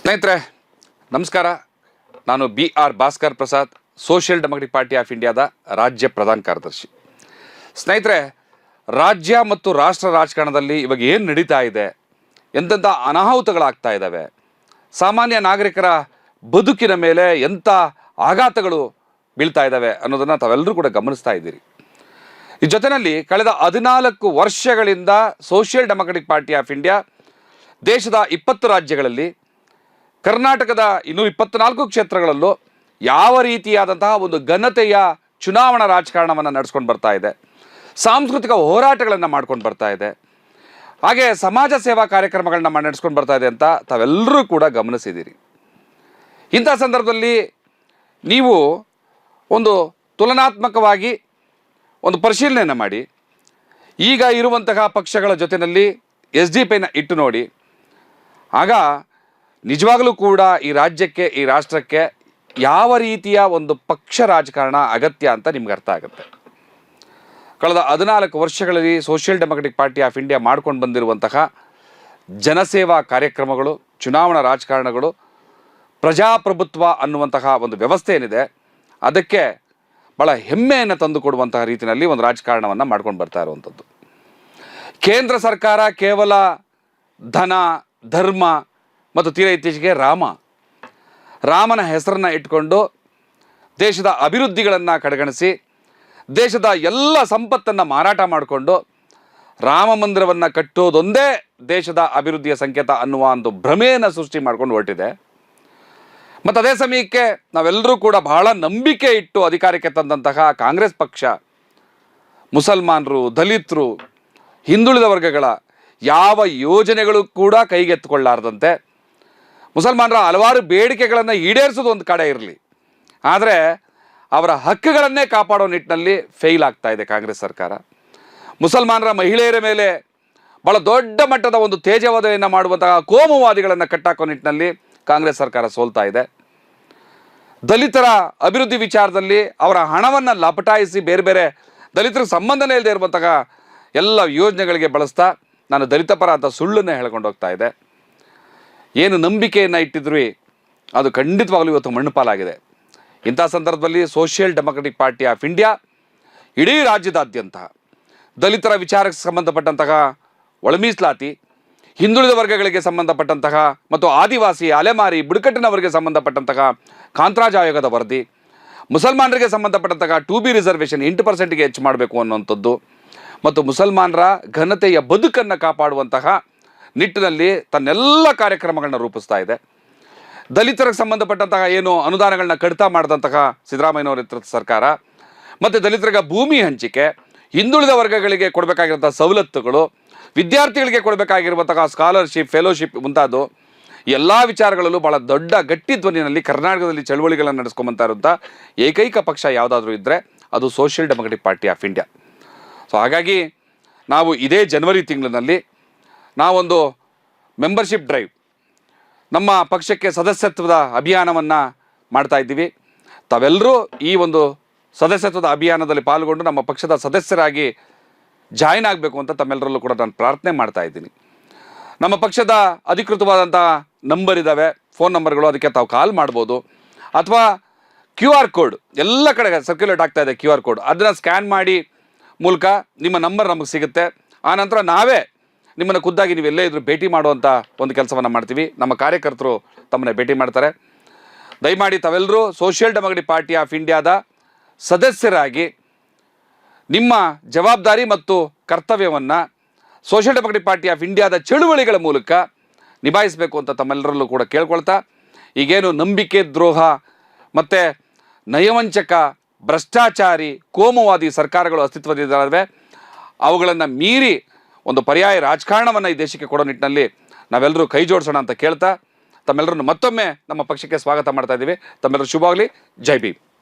ಸ್ನೇಹಿತರೆ, ನಮಸ್ಕಾರ. ನಾನು B R Bhaskar Prasad, social democratic party of ಇಂಡಿಯಾದ ರಾಜ್ಯ ಪ್ರಧಾನ ಕಾರ್ಯದರ್ಶಿ. ಸ್ನೇಹಿತರೆ, ರಾಜ್ಯ ಮತ್ತು ರಾಷ್ಟ್ರ ರಾಜಕಾರಣದಲ್ಲಿ ಇವಾಗ ಏನು ನಡೀತಾ ಇದೆ? ಎಂತೆಂಥ ಅನಾಹುತಗಳಾಗ್ತಾ ಇದ್ದಾವೆ ಸಾಮಾನ್ಯ ನಾಗರಿಕರ ಬದುಕಿನ ಮೇಲೆ ಎಂಥ ಆಘಾತಗಳು ಬೀಳ್ತಾ ಇದ್ದಾವೆ ಅನ್ನೋದನ್ನು ತಾವೆಲ್ಲರೂ ಕೂಡ ಗಮನಿಸ್ತಾ ಇದ್ದೀರಿ. ಈ ಜೊತೆಯಲ್ಲಿ ಕಳೆದ ಹದಿನಾಲ್ಕು ವರ್ಷಗಳಿಂದ social democratic party of India ದೇಶದ ಇಪ್ಪತ್ತು ರಾಜ್ಯಗಳಲ್ಲಿ ಕರ್ನಾಟಕದ ಇನ್ನೂ ಇಪ್ಪತ್ನಾಲ್ಕು ಕ್ಷೇತ್ರಗಳಲ್ಲೂ ಯಾವ ರೀತಿಯಾದಂತಹ ಒಂದು ಘನತೆಯ ಚುನಾವಣಾ ರಾಜಕಾರಣವನ್ನು ನಡೆಸ್ಕೊಂಡು ಬರ್ತಾ ಇದೆ, ಸಾಂಸ್ಕೃತಿಕ ಹೋರಾಟಗಳನ್ನು ಮಾಡ್ಕೊಂಡು ಬರ್ತಾ ಇದೆ, ಹಾಗೆ ಸಮಾಜ ಸೇವಾ ಕಾರ್ಯಕ್ರಮಗಳನ್ನ ನಡೆಸ್ಕೊಂಡು ಬರ್ತಾ ಇದೆ ಅಂತ ತಾವೆಲ್ಲರೂ ಕೂಡ ಗಮನಿಸಿದ್ದೀರಿ ಇಂಥ ಸಂದರ್ಭದಲ್ಲಿ ನೀವು ಒಂದು ತುಲನಾತ್ಮಕವಾಗಿ ಒಂದು ಪರಿಶೀಲನೆಯನ್ನು ಮಾಡಿ. ಈಗ ಇರುವಂತಹ ಪಕ್ಷಗಳ ಜೊತೆಯಲ್ಲಿ ಎಸ್ ಡಿ ಪಿನ ಇಟ್ಟು ನೋಡಿ. ಆಗ ನಿಜವಾಗಲೂ ಕೂಡ ಈ ರಾಜ್ಯಕ್ಕೆ, ಈ ರಾಷ್ಟ್ರಕ್ಕೆ ಯಾವ ರೀತಿಯ ಒಂದು ಪಕ್ಷ ರಾಜಕಾರಣ ಅಗತ್ಯ ಅಂತ ನಿಮ್ಗೆ ಅರ್ಥ ಆಗುತ್ತೆ? ಕಳೆದ ಹದಿನಾಲ್ಕು ವರ್ಷಗಳಲ್ಲಿ social democratic party of India ಮಾಡ್ಕೊಂಡು ಬಂದಿರುವಂತಹ ಜನಸೇವಾ ಕಾರ್ಯಕ್ರಮಗಳು, ಚುನಾವಣಾ ರಾಜಕಾರಣಗಳು, ಪ್ರಜಾಪ್ರಭುತ್ವ ಅನ್ನುವಂತಹ ಒಂದು ವ್ಯವಸ್ಥೆ ಏನಿದೆ, ಅದಕ್ಕೆ ಭಾಳ ಹೆಮ್ಮೆಯನ್ನು ತಂದುಕೊಡುವಂತಹ ರೀತಿಯಲ್ಲಿ ಒಂದು ರಾಜಕಾರಣವನ್ನು ಮಾಡ್ಕೊಂಡು ಬರ್ತಾ ಇರುವಂಥದ್ದು. ಕೇಂದ್ರ ಸರ್ಕಾರ ಕೇವಲ ಧನ, ಧರ್ಮ ಮತ್ತು ತೀರ ಇತ್ತೀಚೆಗೆ ರಾಮ. ರಾಮನ ಹೆಸರನ್ನು ಇಟ್ಕೊಂಡು ದೇಶದ ಅಭಿವೃದ್ಧಿಗಳನ್ನು ಕಡೆಗಣಿಸಿ, ದೇಶದ ಎಲ್ಲ ಸಂಪತ್ತನ್ನು ಮಾರಾಟ ಮಾಡಿಕೊಂಡು ರಾಮ ಮಂದಿರವನ್ನು ಕಟ್ಟೋದೊಂದೇ ದೇಶದ ಅಭಿವೃದ್ಧಿಯ ಸಂಕೇತ ಅನ್ನುವ ಒಂದು ಭ್ರಮೆಯನ್ನು ಸೃಷ್ಟಿ ಮಾಡ್ಕೊಂಡು ಹೊರಟಿದೆ. ಮತ್ತು ಅದೇ ಸಮಯಕ್ಕೆ ನಾವೆಲ್ಲರೂ ಕೂಡ ಬಹಳ ನಂಬಿಕೆ ಇಟ್ಟು ಅಧಿಕಾರಕ್ಕೆ ತಂದಂತಹ ಕಾಂಗ್ರೆಸ್ ಪಕ್ಷ, ಮುಸಲ್ಮಾನರು, ದಲಿತರು, ಹಿಂದುಳಿದ ವರ್ಗಗಳ ಯಾವ ಯೋಜನೆಗಳು ಕೂಡ ಕೈಗೆತ್ತಿಕೊಳ್ಳಾರ್ದಂತೆ ಮುಸಲ್ಮಾನರ ಹಲವಾರು ಬೇಡಿಕೆಗಳನ್ನು ಈಡೇರಿಸೋದು ಒಂದು ಕಡೆ ಇರಲಿ. ಆದರೆ ಅವರ ಹಕ್ಕುಗಳನ್ನೇ ಕಾಪಾಡೋ ನಿಟ್ಟಿನಲ್ಲಿ ಫೇಲ್ ಆಗ್ತಾ ಇದೆ ಕಾಂಗ್ರೆಸ್ ಸರ್ಕಾರ. ಮುಸಲ್ಮಾನರ ಮಹಿಳೆಯರ ಮೇಲೆ ಭಾಳ ದೊಡ್ಡ ಮಟ್ಟದ ಒಂದು ತೇಜವಾದನೆಯನ್ನು ಮಾಡುವಂತಹ ಕೋಮುವಾದಿಗಳನ್ನು ಕಟ್ಟಾಕೋ ನಿಟ್ಟಿನಲ್ಲಿ ಕಾಂಗ್ರೆಸ್ ಸರ್ಕಾರ ಸೋಲ್ತಾ ಇದೆ. ದಲಿತರ ಅಭಿವೃದ್ಧಿ ವಿಚಾರದಲ್ಲಿ ಅವರ ಹಣವನ್ನು ಲಪಟಾಯಿಸಿ ಬೇರೆ ಬೇರೆ ದಲಿತರಿಗೆ ಸಂಬಂಧನೇ ಇಲ್ಲದೆ ಇರುವಂತಹ ಎಲ್ಲ ಯೋಜನೆಗಳಿಗೆ ಬಳಸ್ತಾ ನಾನು ದಲಿತ ಪರ ಅಂತ ಸುಳ್ಳನ್ನು ಹೇಳ್ಕೊಂಡು ಹೋಗ್ತಾ ಇದೆ. ಏನು ನಂಬಿಕೆಯನ್ನು ಇಟ್ಟಿದ್ರಿ ಅದು ಖಂಡಿತವಾಗಲೂ ಇವತ್ತು ಮಣ್ಣುಪಾಲಾಗಿದೆ. ಇಂಥ ಸಂದರ್ಭದಲ್ಲಿ social democratic party of India ಇಡೀ ರಾಜ್ಯದಾದ್ಯಂತ ದಲಿತರ ವಿಚಾರಕ್ಕೆ ಸಂಬಂಧಪಟ್ಟಂತಹ ಒಳ ಮೀಸಲಾತಿ ಹಿಂದುಳಿದ ವರ್ಗಗಳಿಗೆ ಸಂಬಂಧಪಟ್ಟಂತಹ ಮತ್ತು ಆದಿವಾಸಿ ಅಲೆಮಾರಿ ಬುಡಕಟ್ಟಿನವರಿಗೆ ಸಂಬಂಧಪಟ್ಟಂತಹ ಕಾಂತರಾಜ್ ಆಯೋಗದ ವರದಿ, ಮುಸಲ್ಮಾನರಿಗೆ ಸಂಬಂಧಪಟ್ಟಂತಹ ಟು ಬಿ ರಿಸರ್ವೇಷನ್ ಎಂಟು ಪರ್ಸೆಂಟ್ಗೆ ಹೆಚ್ಚು ಮಾಡಬೇಕು ಅನ್ನುವಂಥದ್ದು ಮತ್ತು ಮುಸಲ್ಮಾನರ ಘನತೆಯ ಬದುಕನ್ನು ಕಾಪಾಡುವಂತಹ ನಿಟ್ಟಿನಲ್ಲಿ ತನ್ನೆಲ್ಲ ಕಾರ್ಯಕ್ರಮಗಳನ್ನ ರೂಪಿಸ್ತಾ ಇದೆ. ದಲಿತರಿಗೆ ಸಂಬಂಧಪಟ್ಟಂತಹ ಏನು ಅನುದಾನಗಳನ್ನ ಕಡಿತ ಮಾಡಿದಂತಹ ಸಿದ್ದರಾಮಯ್ಯನವರ ನೇತೃತ್ವದ ಸರ್ಕಾರ, ಮತ್ತು ದಲಿತರಿಗೆ ಭೂಮಿ ಹಂಚಿಕೆ, ಹಿಂದುಳಿದ ವರ್ಗಗಳಿಗೆ ಕೊಡಬೇಕಾಗಿರುವಂಥ ಸವಲತ್ತುಗಳು, ವಿದ್ಯಾರ್ಥಿಗಳಿಗೆ ಕೊಡಬೇಕಾಗಿರುವಂತಹ ಸ್ಕಾಲರ್ಶಿಪ್ ಫೆಲೋಶಿಪ್ ಮುಂತಾದ ಎಲ್ಲ ವಿಚಾರಗಳಲ್ಲೂ ಭಾಳ ದೊಡ್ಡ ಗಟ್ಟಿ ಧ್ವನಿಯಲ್ಲಿ ಕರ್ನಾಟಕದಲ್ಲಿ ಚಳುವಳಿಗಳನ್ನು ನಡೆಸ್ಕೊಂಬಂತ ಇರುವಂಥ ಏಕೈಕ ಪಕ್ಷ ಯಾವುದಾದ್ರೂ ಇದ್ದರೆ ಅದು social democratic party of India so ಹಾಗಾಗಿ ನಾವು ಇದೇ ಜನವರಿ ತಿಂಗಳಿನಲ್ಲಿ ನಾವೊಂದು ಮೆಂಬರ್ಶಿಪ್ ಡ್ರೈವ್ ನಮ್ಮ ಪಕ್ಷಕ್ಕೆ ಸದಸ್ಯತ್ವದ ಅಭಿಯಾನವನ್ನು ಮಾಡ್ತಾ ಇದ್ದೀವಿ. ತಾವೆಲ್ಲರೂ ಈ ಒಂದು ಸದಸ್ಯತ್ವದ ಅಭಿಯಾನದಲ್ಲಿ ಪಾಲ್ಗೊಂಡು ನಮ್ಮ ಪಕ್ಷದ ಸದಸ್ಯರಾಗಿ ಜಾಯಿನ್ ಆಗಬೇಕು ಅಂತ ತಮ್ಮೆಲ್ಲರಲ್ಲೂ ಕೂಡ ನಾನು ಪ್ರಾರ್ಥನೆ ಮಾಡ್ತಾ ಇದ್ದೀನಿ. ನಮ್ಮ ಪಕ್ಷದ ಅಧಿಕೃತವಾದಂಥ ನಂಬರ್ ಇದ್ದಾವೆ ಫೋನ್ ನಂಬರ್ಗಳು ಅದಕ್ಕೆ ತಾವು ಕಾಲ್ ಮಾಡ್ಬೋದು. ಅಥವಾ ಕ್ಯೂ ಆರ್ ಕೋಡ್ ಎಲ್ಲ ಕಡೆ ಸರ್ಕ್ಯುಲೇಟ್ ಆಗ್ತಾ ಇದೆ ಕ್ಯೂ ಆರ್ ಕೋಡ್ ಅದನ್ನು ಸ್ಕ್ಯಾನ್ ಮಾಡಿ ಮೂಲಕ ನಿಮ್ಮ ನಂಬರ್ ನಮಗೆ ಸಿಗುತ್ತೆ. ಆನಂತರ ನಾವೇ ನಿಮ್ಮನ್ನು ಖುದ್ದಾಗಿ ನೀವು ಎಲ್ಲೇ ಇದ್ರೂ ಭೇಟಿ ಮಾಡುವಂಥ ಒಂದು ಕೆಲಸವನ್ನು ಮಾಡ್ತೀವಿ. ನಮ್ಮ ಕಾರ್ಯಕರ್ತರು ತಮ್ಮನ್ನ ಭೇಟಿ ಮಾಡ್ತಾರೆ. ದಯಮಾಡಿ ತಾವೆಲ್ಲರೂ ಸೋಷಿಯಲ್ ಡೆಮಾಕ್ರೆಟಿಕ್ ಪಾರ್ಟಿ ಆಫ್ ಇಂಡಿಯಾದ ಸದಸ್ಯರಾಗಿ ನಿಮ್ಮ ಜವಾಬ್ದಾರಿ ಮತ್ತು ಕರ್ತವ್ಯವನ್ನು ಸೋಷಿಯಲ್ ಡೆಮಾಕ್ರೆಟಿಕ್ ಪಾರ್ಟಿ ಆಫ್ ಇಂಡಿಯಾದ ಚಳುವಳಿಗಳ ಮೂಲಕ ನಿಭಾಯಿಸಬೇಕು ಅಂತ ತಮ್ಮೆಲ್ಲರಲ್ಲೂ ಕೂಡ ಕೇಳ್ಕೊಳ್ತಾ, ಈಗೇನು ನಂಬಿಕೆ ದ್ರೋಹ ಮತ್ತು ನಯವಂಚಕ, ಭ್ರಷ್ಟಾಚಾರಿ, ಕೋಮುವಾದಿ ಸರ್ಕಾರಗಳು ಅಸ್ತಿತ್ವದಲ್ಲಿದ್ದಾವೆ. ಅವುಗಳನ್ನು ಮೀರಿ ಒಂದು ಪರ್ಯಾಯ ರಾಜಕಾರಣವನ್ನು ಈ ದೇಶಕ್ಕೆ ಕೊಡೋ ನಿಟ್ಟಿನಲ್ಲಿ ನಾವೆಲ್ಲರೂ ಕೈ ಜೋಡಿಸೋಣ ಅಂತ ಕೇಳ್ತಾ ತಮ್ಮೆಲ್ಲರನ್ನು ಮತ್ತೊಮ್ಮೆ ನಮ್ಮ ಪಕ್ಷಕ್ಕೆ ಸ್ವಾಗತ ಮಾಡ್ತಾ ಇದ್ದೀವಿ. ತಮ್ಮೆಲ್ಲರೂ ಶುಭವಾಗಲಿ. ಜೈ ಭೀಮ್.